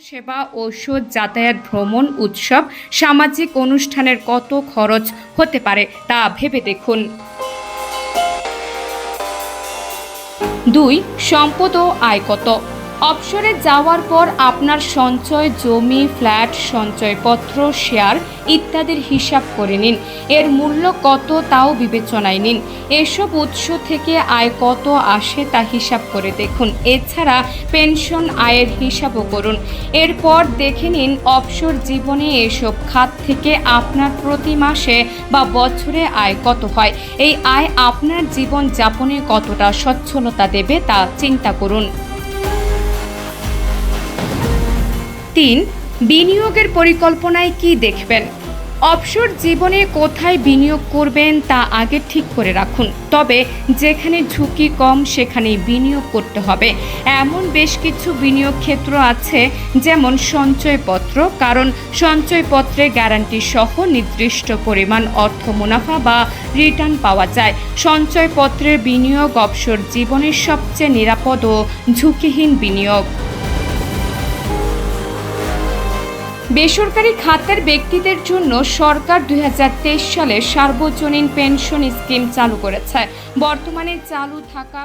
সেবা, ঔষধ, যাতায়াত, ভ্রমণ, উৎসব, সামাজিক অনুষ্ঠানের কত খরচ হতে পারে তা ভেবে দেখুন। দুই, সম্পদ ও আয় কত? অবসরে যাওয়ার পর আপনার সঞ্চয়, জমি, ফ্ল্যাট, সঞ্চয়পত্র, শেয়ার ইত্যাদির হিসাব করে নিন। এর মূল্য কত তাও বিবেচনায় নিন। এসব উৎস থেকে আয় কত আসে তা হিসাব করে দেখুন। এছাড়া পেনশন আয়ের হিসাবও করুন। এরপর দেখে নিন অবসর জীবনে এসব খাত থেকে আপনার প্রতি মাসে বা বছরে আয় কত হয়। এই আয় আপনার জীবন যাপনে কতটা সচ্ছলতা দেবে তা চিন্তা করুন। তিন, বিনিয়োগের পরিকল্পনায় কি দেখবেন? অবসর জীবনে কোথায় বিনিয়োগ করবেন তা আগে ঠিক করে রাখুন। তবে যেখানে ঝুঁকি কম, সেখানেই বিনিয়োগ করতে হবে। এমন বেশ কিছু বিনিয়োগ ক্ষেত্র আছে, যেমন সঞ্চয়পত্র, কারণ সঞ্চয়পত্রে গ্যারান্টি সহ নির্দিষ্ট পরিমাণ অর্থ মুনাফা বা রিটার্ন পাওয়া যায়। সঞ্চয়পত্রের বিনিয়োগ অবসর জীবনের সবচেয়ে নিরাপদ ও ঝুঁকিহীন বিনিয়োগ। বেসরকারি খাতের ব্যক্তিদের জন্য সরকার দুই হাজার তেইশ সালে সার্বজনীন পেনশন স্কিম চালু করেছে। বর্তমানে চালু থাকা